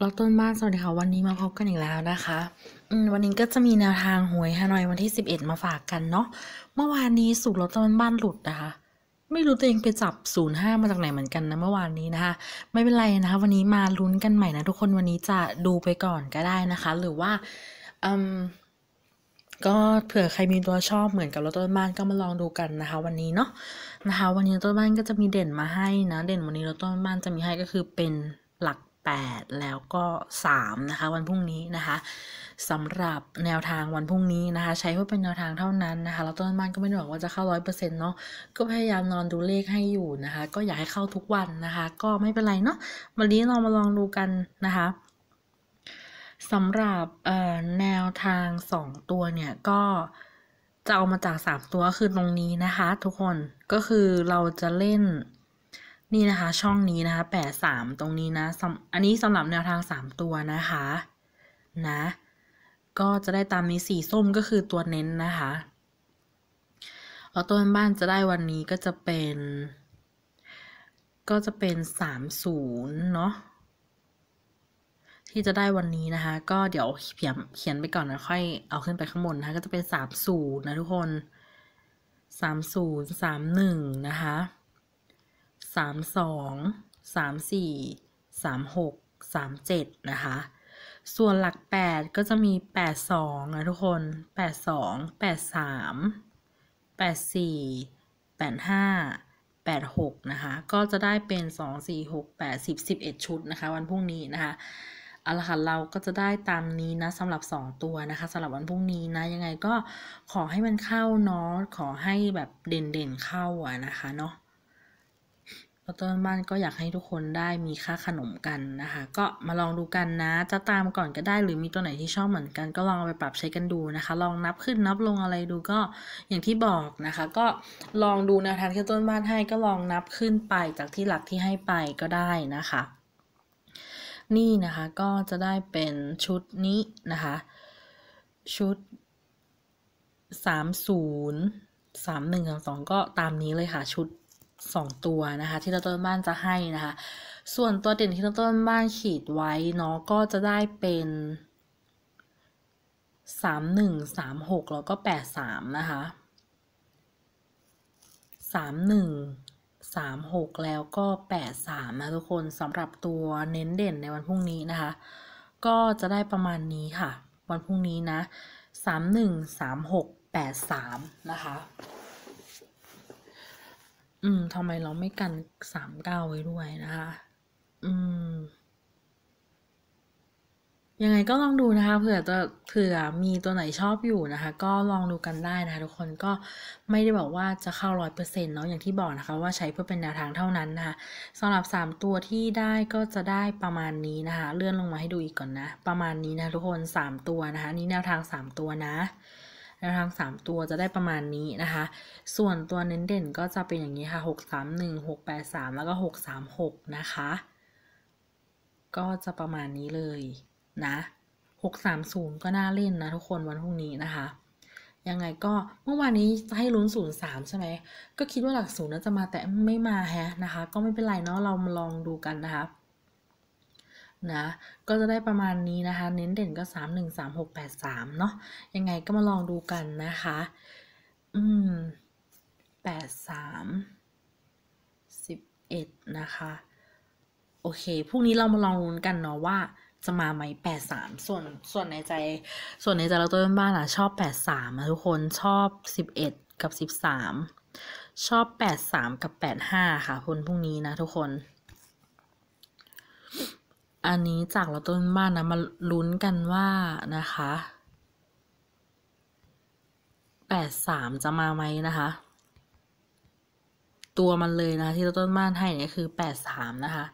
เราต้นบ้านสวัสดีค่ะวันนี้มาพบกันอีกแล้วนะคะวันนี้ก็จะมีแนวทางหวยฮานอยวันที่สิบเอ็ดมาฝากกันเนาะเมื่อวานนี้สูตรเราต้นบ้านหลุดนะคะ ไม่รู้ตัวเองไปจับศูนย์ห้ามาจากไหนเหมือนกันนะเมื่อวานนี้นะคะ ไม่เป็นไรนะคะ วันนี้มาลุ้นกันใหม่นะทุกคนวันนี้จะดูไปก่อนก็ได้นะคะ หรือว่าอืมก็เผื่อใครมีตัวชอบเหมือนกับเราต้นบ้านก็มาลองดูกันนะคะ วันนี้เนาะนะคะ วันนี้ราต้นบ้านก็จะมีเด่นมาให้นะ เด่นวันนี้เราต้นบ้านจะมีให้ก็คือเป็นหลัก 8 แล้วก็ 3 นะคะ วันพรุ่งนี้นะคะสำหรับแนวทางวันพรุ่งนี้นะคะ ใช้เพื่อเป็นแนวทางเท่านั้นนะคะแล้วต้นบ้านก็ไม่ได้บอกว่าจะเข้าร้อยเปอร์เซ็นต์เนาะก็พยายามนอนดูเลขให้อยู่นะคะ ก็อยากให้เข้าทุกวันนะคะ ก็ไม่เป็นไรเนาะวันนี้เรามาลองดูกันนะคะสำหรับแนวทาง 2 ตัวเนี่ยก็จะเอามาจาก 3 ตัวคือตรงนี้นะคะ ทุกคนก็คือเราจะเล่น นี่นะคะ ช่องนี้นะคะแปดสามตรงนี้นะอันนี้สำหรับแนวทางสามตัวนะคะนะก็จะได้ตามนี้สีส้มก็คือตัวเน้นนะคะแล้วตัวบ้านจะได้วันนี้ก็จะเป็น ก็จะเป็นสามศูนย์เนาะที่จะได้วันนี้นะคะ ก็เดี๋ยวเขียนเขียนไปก่อนนะค่อยเอาขึ้นไปข้างบนนะคะ ก็จะเป็นสามศูนย์นะทุกคนสามศูนย์สามหนึ่งนะคะ สามสองสามสี่สามหกสามเจ็ดนะคะ ส่วนหลักแปดก็จะมีแปดสองนะทุกคนแปดสองแปดสามแปดสี่แปดห้าแปดหกนะคะ ก็จะได้เป็นสองสี่หกแปดสิบสิบเอ็ดชุดนะคะ วันพรุ่งนี้นะคะเอาละค่ะเราก็จะได้ตามนี้นะสำหรับ 2 ตัวนะคะสำหรับวันพรุ่งนี้นะยังไงก็ขอให้มันเข้าเนาะขอให้แบบเด่นๆเข้าอะนะคะเนาะ แล้วต้นบ้านก็อยากให้ทุกคนได้มีค่าขนมกันนะคะ ก็มาลองดูกันนะ จะตามก่อนก็ได้หรือมีตัวไหนที่ชอบเหมือนกันก็ลองเอาไปปรับใช้กันดูนะคะ ลองนับขึ้นนับลงอะไรดูก็อย่างที่บอกนะคะ ก็ลองดูแนวทางที่ต้นบ้านให้ก็ลองนับขึ้นไปจากที่หลักที่ให้ไปก็ได้นะคะ นี่นะคะก็จะได้เป็นชุดนี้นะคะ ชุดสามศูนย์สามหนึ่งสองก็ตามนี้เลยค่ะชุด 2 ตัวนะคะ ที่เราต้นบ้านจะให้นะคะ ส่วนตัวเด่นที่เราต้นบ้านขีดไว้เนาะก็จะได้เป็นสามหนึ่งสามหกแล้วก็แปดสามนะคะสามหนึ่งสามหกแล้วก็แปดสามนะทุกคนสำหรับตัวเน้นเด่นในวันพรุ่งนี้นะคะ ก็จะได้ประมาณนี้ค่ะ วันพรุ่งนี้นะสามหนึ่งสามหกแปดสามนะคะ อืมทำไมเราไม่กันสามเก้าไว้ด้วยนะคะ อืม ยังไงก็ลองดูนะคะเผื่อจะเผื่อมีตัวไหนชอบอยู่นะคะ ก็ลองดูกันได้นะคะทุกคนก็ไม่ได้บอกว่าจะเข้าร้อยเปอร์เซ็นต์เนาะอย่างที่บอกนะคะ ว่าใช้เพื่อเป็นแนวทางเท่านั้นนะคะสำหรับสามตัวที่ได้ก็จะได้ประมาณนี้นะคะ เลื่อนลงมาให้ดูอีกก่อนนะ ประมาณนี้นะทุกคนสามตัวนะคะ นี่แนวทางสามตัวนะ แนวทาง 3 ตัวจะได้ประมาณนี้นะคะ ส่วนตัวเน้นเด่นก็จะเป็นอย่างนี้ค่ะ 6 3 1 6 8 3 แล้วก็ 6 3 6 นะคะ ก็จะประมาณนี้เลยนะ 6 3 0 ก็น่าเล่นนะทุกคนวันพรุ่งนี้นะคะ ยังไงก็เมื่อวานนี้จะให้ลุ้น 0 3 ใช่ไหม ก็คิดว่าหลักศูนย์น่าจะมาแต่ไม่มาแฮะนะคะ ก็ไม่เป็นไรเนาะเรามาลองดูกันนะคะ นะ ก็จะได้ประมาณนี้นะคะ เน้นเด่นก็สามหนึ่งสามหกแปดสามเนาะยังไงก็มาลองดูกันนะคะ อืมแปดสามสิบเอ็ดนะคะ โอเค พรุ่งนี้เรามาลองลุ้นกันเนาะว่าจะมาไหมแปดสามส่วนส่วนในใจ ส่วนในใจเราตัวบ้านอะ ชอบแปดสามนะทุกคนชอบสิบเอ็ดกับสิบสามชอบแปดสามกับแปดห้าค่ะคนพรุ่งนี้นะทุกคน อันนี้จากเราต้นบ้านนะมาลุ้นกันว่านะคะแปดสามจะมาไหมนะคะ ตัวมันเลยนะะที่เราต้นบ้านให้เนี่ยคือแปดสามนะคะ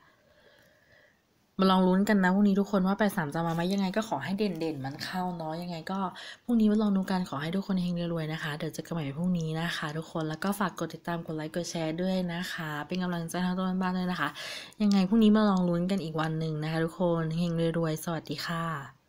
มาลองลุ้นกันนะพรุ่งนี้ทุกคนว่าแปดสามจะมาไหมยังไงก็ขอให้เด่นเด่นมันเข้าเนาะยังไงก็พรุ่งนี้มาลองดูกันขอให้ทุกคนเฮงรวยๆนะคะเดี๋ยวเจอกันใหม่พรุ่งนี้นะคะ ทุกคนแล้วก็ฝากกดติดตามกดไลค์กดแชร์ด้วยนะคะ เป็นกำลังใจให้ต้นบ้านด้วยนะคะ ยังไงพรุ่งนี้มาลองลุ้นกันอีกวันหนึ่งนะคะ ทุกคนเฮงรวยๆสวัสดีค่ะ